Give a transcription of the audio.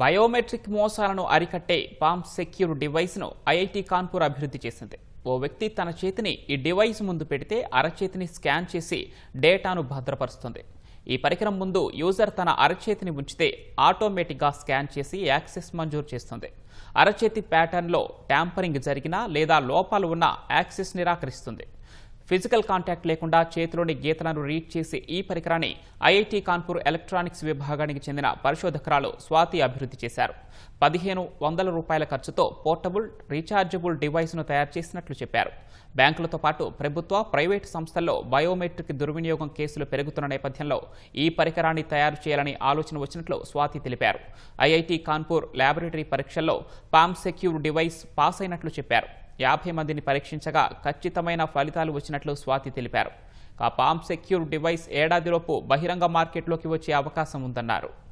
Biometric మోసాలను అరికట్టే palm secure డివైస్ను ఐఐటి కాన్పూర్ అభివృద్ధి చేసింది. ఓ వ్యక్తి తన చేతిని ఈ డివైస్ ముందు పెడితే అరచేతిని స్కాన్ చేసి డేటాను భద్రపరుస్తుంది. ఈ పరికరం ముందు యూజర్ తన అరచేతిని ఉంచితే ఆటోమేటిక్గా స్కాన్ చేసి యాక్సెస్ మంజూరు చేస్తుంది. అరచేతి ప్యాటర్న్లో ట్యాంపరింగ్ జరిగినా లేదా లోపాలు ఉన్నా యాక్సెస్ నిరాకరిస్తుంది. ఫిజికల్ కాంటాక్ట్ లేకుండా చేతిలోని గీతలను రీడ్ చేసే ఈ పరికరాన్ని ఐఐటి కాన్పూర్ ఎలక్ట్రానిక్స్ విభాగానికి చెందిన పరిశోధకురాలు స్వాతి అభివృద్ధి చేశారు. పదిహేను వందల రూపాయల ఖర్చుతో పోర్టబుల్ రీఛార్జబుల్ డివైస్ను తయారు చేసినట్లు చెప్పారు. బ్యాంకులతో పాటు ప్రభుత్వ ప్రైవేటు సంస్థల్లో బయోమెట్రిక్ దుర్వినియోగం కేసులు పెరుగుతున్న నేపథ్యంలో ఈ పరికరాన్ని తయారు చేయాలని ఆలోచన వచ్చినట్లు స్వాతి తెలిపారు. ఐఐటి కాన్పూర్ ల్యాబొరేటరీ పరీక్షల్లో పామ్ సెక్యూర్ డివైస్ పాస్ అయినట్లు చెప్పారు. యాభై మందిని పరీక్షించగా ఖచ్చితమైన ఫలితాలు వచ్చినట్లు స్వాతి తెలిపారు. ఆ పామ్ సెక్యూర్ డివైస్ ఏడాదిలోపు బహిరంగ మార్కెట్లోకి వచ్చే అవకాశం ఉందన్నారు.